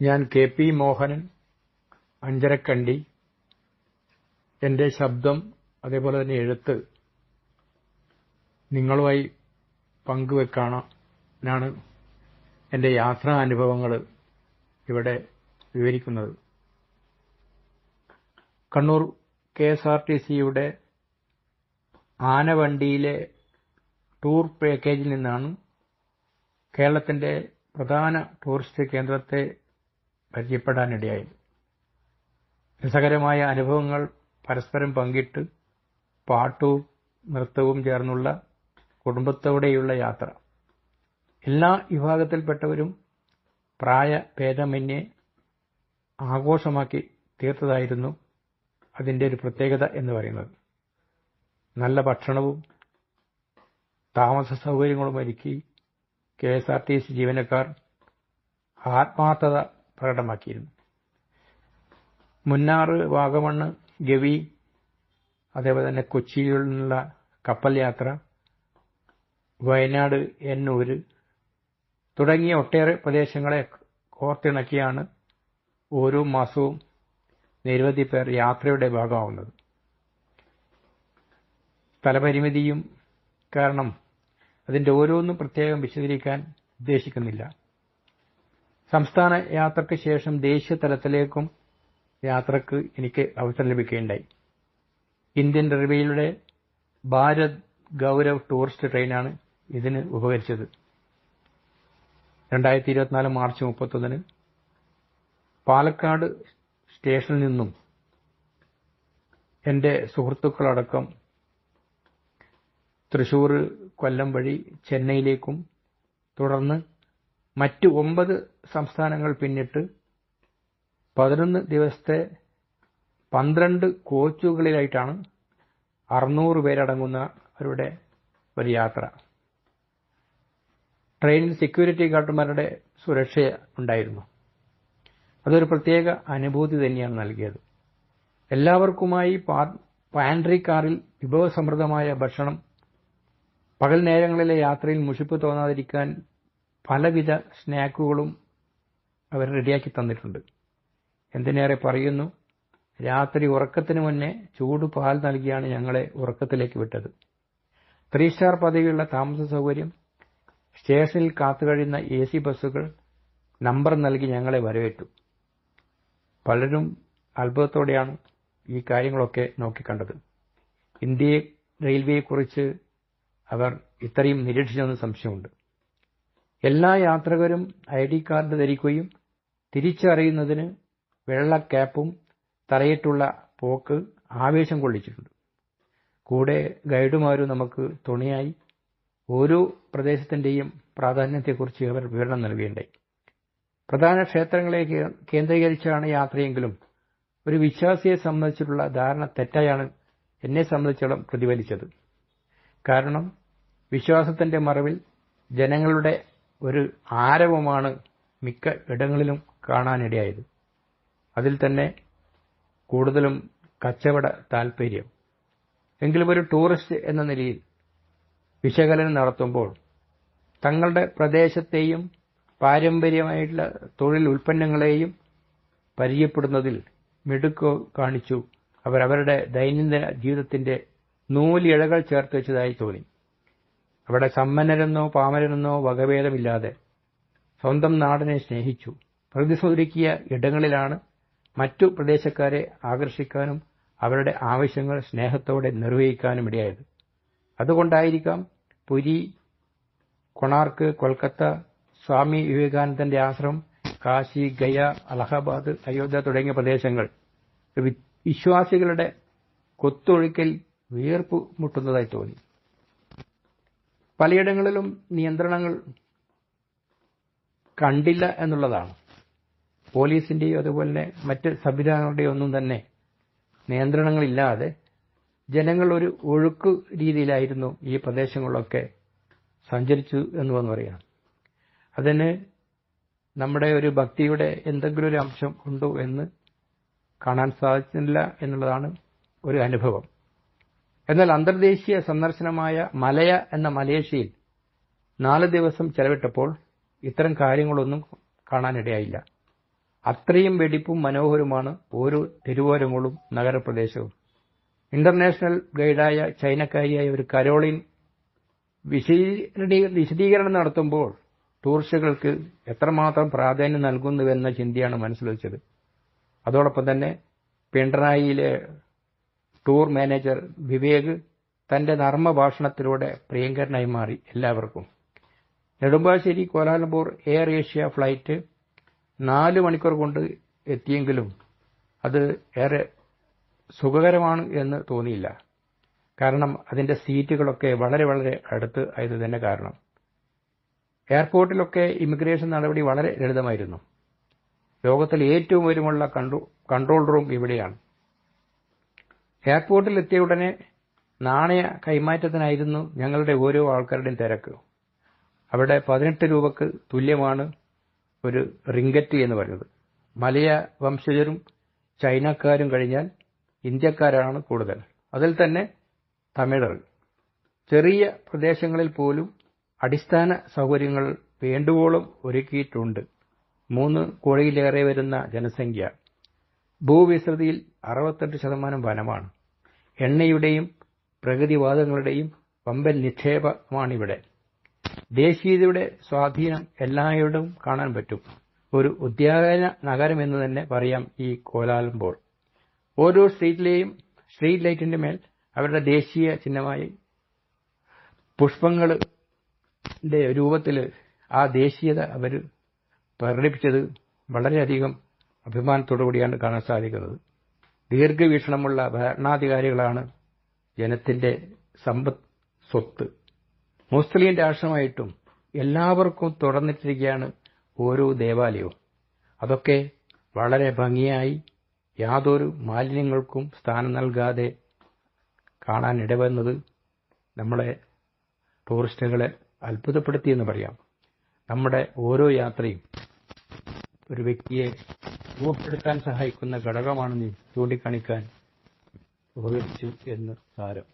ഞാൻ K P Mohanan Anjarakandy എന്റെ ശബ്ദം അതേപോലെ തന്നെ എഴുത്ത് നിങ്ങളുമായി പങ്കുവെക്കാനാണ് എന്റെ യാത്രാനുഭവങ്ങൾ ഇവിടെ വിവരിക്കുന്നത്. Kannur K S R T സിയുടെ ആനവണ്ടിയിലെ ടൂർ പാക്കേജിൽ നിന്നാണ് കേരളത്തിന്റെ പ്രധാന ടൂറിസ്റ്റ് കേന്ദ്രത്തെ പരിചയപ്പെടാനിടയായത് രസകരമായ അനുഭവങ്ങൾ പരസ്പരം പങ്കിട്ട് പാട്ടും നൃത്തവും ചേർന്നുള്ള കുടുംബത്തോടെയുള്ള യാത്ര. എല്ലാ വിഭാഗത്തിൽപ്പെട്ടവരും പ്രായ പ്രായഭേദമന്യേ ആഘോഷമാക്കി തീർത്തതായിരുന്നു അതിന്റെ ഒരു പ്രത്യേകത എന്ന് പറയുന്നത്. നല്ല ഭക്ഷണവും താമസ സൗകര്യങ്ങളും ഒരുക്കി K S R T C ജീവനക്കാർ ആത്മാർത്ഥത പ്രകടമാക്കിയിരുന്നു. മുന്നാറ് വാഗമണ്ണ് ഗവി അതേപോലെ തന്നെ കൊച്ചിയിൽ നിന്നുള്ള കപ്പൽ യാത്ര വയനാട് എന്നൂര് തുടങ്ങിയ ഒട്ടേറെ പ്രദേശങ്ങളെ കോർത്തിണക്കിയാണ് ഓരോ മാസവും നിരവധി പേർ യാത്രയുടെ ഭാഗമാവുന്നത്. സ്ഥലപരിമിതിയും കാരണം അതിന്റെ ഓരോന്നും പ്രത്യേകം വിശദീകരിക്കാൻ ഉദ്ദേശിക്കുന്നില്ല. സംസ്ഥാന യാത്രയ്ക്ക് ശേഷം ദേശീയ തലത്തിലേക്കും യാത്രയ്ക്ക് എനിക്ക് അവസരം ലഭിക്കുകയുണ്ടായി. ഇന്ത്യൻ റെയിൽവേയുടെ ഭാരത് ഗൌരവ് ടൂറിസ്റ്റ് ട്രെയിനാണ് ഇതിന് ഉപകരിച്ചത്. രണ്ടായിരത്തി ഇരുപത്തിനാല് മാർച്ച് മുപ്പത്തൊന്നിന് പാലക്കാട് സ്റ്റേഷനിൽ നിന്നും എന്റെ സുഹൃത്തുക്കളടക്കം തൃശൂർ കൊല്ലം വഴി ചെന്നൈയിലേക്കും തുടർന്ന് മറ്റ് ഒമ്പത് സംസ്ഥാനങ്ങൾ പിന്നിട്ട് പതിനൊന്ന് ദിവസത്തെ പന്ത്രണ്ട് കോച്ചുകളിലായിട്ടാണ് അറുന്നൂറ് പേരടങ്ങുന്നവരുടെ ഒരു യാത്ര. ട്രെയിനിൽ സെക്യൂരിറ്റി ഗാർഡുമാരുടെ സുരക്ഷ ഉണ്ടായിരുന്നു. അതൊരു പ്രത്യേക അനുഭൂതി തന്നെയാണ് നൽകിയത്. എല്ലാവർക്കുമായി പാൻട്രി കാറിൽ വിഭവസമൃദ്ധമായ ഭക്ഷണം പകൽ നേരങ്ങളിലെ യാത്രയിൽ മുഷിപ്പ് തോന്നാതിരിക്കാൻ പലവിധ സ്നാക്കുകളും അവർ റെഡിയാക്കി തന്നിട്ടുണ്ട്. എന്തിനേറെ പറയുന്നു? രാത്രി ഉറക്കത്തിന് മുന്നേ ചൂട് പാൽ നൽകിയാണ് ഞങ്ങളെ ഉറക്കത്തിലേക്ക് വിട്ടത്. ത്രീ സ്റ്റാർ പദവിയുള്ള താമസ സൗകര്യം സ്റ്റേഷനിൽ കാത്തുകഴിയുന്ന എ സി ബസ്സുകൾ നമ്പർ നൽകി ഞങ്ങളെ വരവേറ്റു. പലരും അത്ഭുതത്തോടെയാണ് ഈ കാര്യങ്ങളൊക്കെ നോക്കിക്കണ്ടത്. ഇന്ത്യ റെയിൽവേയെക്കുറിച്ച് അവർ ഇത്രയും നിരീക്ഷിച്ചെന്ന് സംശയമുണ്ട്. എല്ലാ യാത്രികരും ഐ ഡി കാർഡ് ധരിക്കുകയും തിരിച്ചറിയുന്നതിന് വെള്ള ക്യാപ്പും തറയിട്ടുള്ള പോക്ക് ആവേശം കൊള്ളിച്ചിട്ടുണ്ട്. കൂടെ ഗൈഡുമാരും നമുക്ക് തുണയായി ഓരോ പ്രദേശത്തിന്റെയും പ്രാധാന്യത്തെക്കുറിച്ച് അവർ വിവരണം നൽകുകയുണ്ടായി. പ്രധാന ക്ഷേത്രങ്ങളെ കേന്ദ്രീകരിച്ചാണ് യാത്രയെങ്കിലും ഒരു വിശ്വാസിയെ സംബന്ധിച്ചിട്ടുള്ള ധാരണ തെറ്റായാണ് എന്നെ സംബന്ധിച്ചോളം പ്രതിഫലിച്ചത്. കാരണം വിശ്വാസത്തിന്റെ മറവിൽ ജനങ്ങളുടെ ഒരു ആരവമാണ് മിക്ക ഇടങ്ങളിലും കാണാനിടയായത്. അതിൽ തന്നെ കൂടുതലും കച്ചവട താൽപര്യം. എങ്കിലും ഒരു ടൂറിസ്റ്റ് എന്ന നിലയിൽ വിശകലനം നടത്തുമ്പോൾ തങ്ങളുടെ പ്രദേശത്തെയും പാരമ്പര്യമായിട്ടുള്ള തൊഴിൽ ഉൽപ്പന്നങ്ങളെയും പരിചയപ്പെടുന്നതിൽ മിടുക്ക് കാണിച്ചു. അവർ അവരുടെ ദൈനംദിന ജീവിതത്തിന്റെ നൂലിഴകൾ ചേർത്ത് വെച്ചതായി തോന്നി. അവിടെ സമ്പന്നരെന്നോ പാമരനെന്നോ വകഭേദമില്ലാതെ സ്വന്തം നാടിനെ സ്നേഹിച്ചു. പ്രതിസൊരുക്കിയ ഇടങ്ങളിലാണ് മറ്റു പ്രദേശക്കാരെ ആകർഷിക്കാനും അവരുടെ ആവശ്യങ്ങൾ സ്നേഹത്തോടെ നിർവഹിക്കാനും ഇടയായത്. അതുകൊണ്ടായിരിക്കാം പുരി കൊണാർക്ക് കൊൽക്കത്ത സ്വാമി വിവേകാനന്ദന്റെ ആശ്രമം കാശി ഗയ അലഹബാദ് അയോധ്യ തുടങ്ങിയ പ്രദേശങ്ങൾ വിശ്വാസികളുടെ കൊത്തൊഴുക്കിൽ വീർപ്പ് മുട്ടുന്നതായി തോന്നി. പലയിടങ്ങളിലും നിയന്ത്രണങ്ങൾ കണ്ടില്ല എന്നുള്ളതാണ്. പോലീസിന്റെയോ അതുപോലെ മറ്റ് സംവിധാനങ്ങളുടെയോ ഒന്നും തന്നെ നിയന്ത്രണങ്ങളില്ലാതെ ജനങ്ങൾ ഒരു ഒഴുക്ക് രീതിയിലായിരുന്നു ഈ പ്രദേശങ്ങളിലൊക്കെ സഞ്ചരിച്ചു എന്ന് വന്ന് പറയാം അതിന് നമ്മുടെ ഒരു ഭക്തിയുടെ എന്തെങ്കിലും ഒരു അംശം ഉണ്ടോ എന്ന് കാണാൻ സാധിച്ചില്ല എന്നുള്ളതാണ് ഒരു അനുഭവം. എന്നാൽ അന്തർദേശീയ സന്ദർശനമായ മലയ എന്ന മലേഷ്യയിൽ നാല് ദിവസം ചെലവിട്ടപ്പോൾ ഇത്തരം കാര്യങ്ങളൊന്നും കാണാനിടയായില്ല. അത്രയും വെടിപ്പും മനോഹരമാണ് ഓരോ തെരുവോരങ്ങളും നഗരപ്രദേശവും. ഇന്റർനാഷണൽ ഗൈഡായ ചൈനക്കാരിയായ ഒരു കരോളിൻ വിശദീകരണം നടത്തുമ്പോൾ ടൂറിസ്റ്റുകൾക്ക് എത്രമാത്രം പ്രാധാന്യം നൽകുന്നുവെന്ന ചിന്തയാണ് മനസ്സിൽ വെച്ചത്. അതോടൊപ്പം തന്നെ പിണറായിയിലെ ടൂർ മാനേജർ വിവേക് തന്റെ നർമ്മ ഭാഷണത്തിലൂടെ പ്രിയങ്കരനായി മാറി എല്ലാവർക്കും. Nedumbassery Kuala Lumpur AirAsia flight നാല് മണിക്കൂർ കൊണ്ട് എത്തിയെങ്കിലും അത് ഏറെ സുഖകരമാണ് എന്ന് തോന്നിയില്ല. കാരണം അതിന്റെ സീറ്റുകളൊക്കെ വളരെ വളരെ അടുത്ത് ആയത് തന്നെ കാരണം. എയർപോർട്ടിലൊക്കെ ഇമിഗ്രേഷൻ നടപടി വളരെ ലളിതമായിരുന്നു. ലോകത്തിൽ ഏറ്റവും ഉയരമുള്ള കൺട്രോൾ റൂം ഇവിടെയാണ്. എയർപോർട്ടിൽ എത്തിയ ഉടനെ നാണയ കൈമാറ്റത്തിനായിരുന്നു ഞങ്ങളുടെ ഓരോ ആൾക്കാരുടെയും തിരക്ക്. അവിടെ പതിനെട്ട് രൂപക്ക് തുല്യമാണ് ഒരു റിംഗറ്റ് എന്ന് പറയുന്നത്. മലയ വംശജരും ചൈനക്കാരും കഴിഞ്ഞാൽ ഇന്ത്യക്കാരാണ് കൂടുതൽ. അതിൽ തന്നെ തമിഴർ. ചെറിയ പ്രദേശങ്ങളിൽ പോലും അടിസ്ഥാന സൗകര്യങ്ങൾ വേണ്ടുവോളം ഒരുക്കിയിട്ടുണ്ട്. മൂന്ന് കോടിയിലേറെ വരുന്ന ജനസംഖ്യ. ഭൂവിസ്തൃതിയിൽ അറുപത്തെട്ട് ശതമാനം വനമാണ്. എണ്ണയുടെയും പ്രകൃതിവാദങ്ങളുടെയും വമ്പൻ നിക്ഷേപമാണിവിടെ. ദേശീയതയുടെ സ്വാധീനം എല്ലായിടവും കാണാൻ പറ്റും. ഒരു ഉദ്യാന നഗരം എന്ന് തന്നെ പറയാം ഈ കോലാലംപൂർ ഓരോ സ്ട്രീറ്റിലെയും സ്ട്രീറ്റ് ലൈറ്റിന്റെ മേൽ അവരുടെ ദേശീയ ചിഹ്നമായി പുഷ്പങ്ങളുടെ രൂപത്തിൽ ആ ദേശീയത അവർ പ്രകടിപ്പിച്ചത് വളരെയധികം അഭിമാനത്തോടുകൂടിയാണ് കാണാൻ സാധിക്കുന്നത്. ദീർഘവീക്ഷണമുള്ള ഭരണാധികാരികളാണ് ജനത്തിന്റെ സമ്പദ് സ്വത്ത്. മുസ്ലിം രാഷ്ട്രമായിട്ടും എല്ലാവർക്കും തുറന്നിട്ടിരിക്കുകയാണ് ഓരോ ദേവാലയവും. അതൊക്കെ വളരെ ഭംഗിയായി യാതൊരു മാലിന്യങ്ങൾക്കും സ്ഥാനം നൽകാതെ കാണാൻ ഇടവന്നത് നമ്മളെ ടൂറിസ്റ്റുകളെ അത്ഭുതപ്പെടുത്തിയെന്ന് പറയാം. നമ്മുടെ ഓരോ യാത്രയും ഒരു വ്യക്തിയെ രൂപപ്പെടുത്താൻ സഹായിക്കുന്ന ഘടകമാണെന്ന് ചൂണ്ടിക്കാണിക്കാൻ ഉപകരിച്ചു എന്ന് സാരം.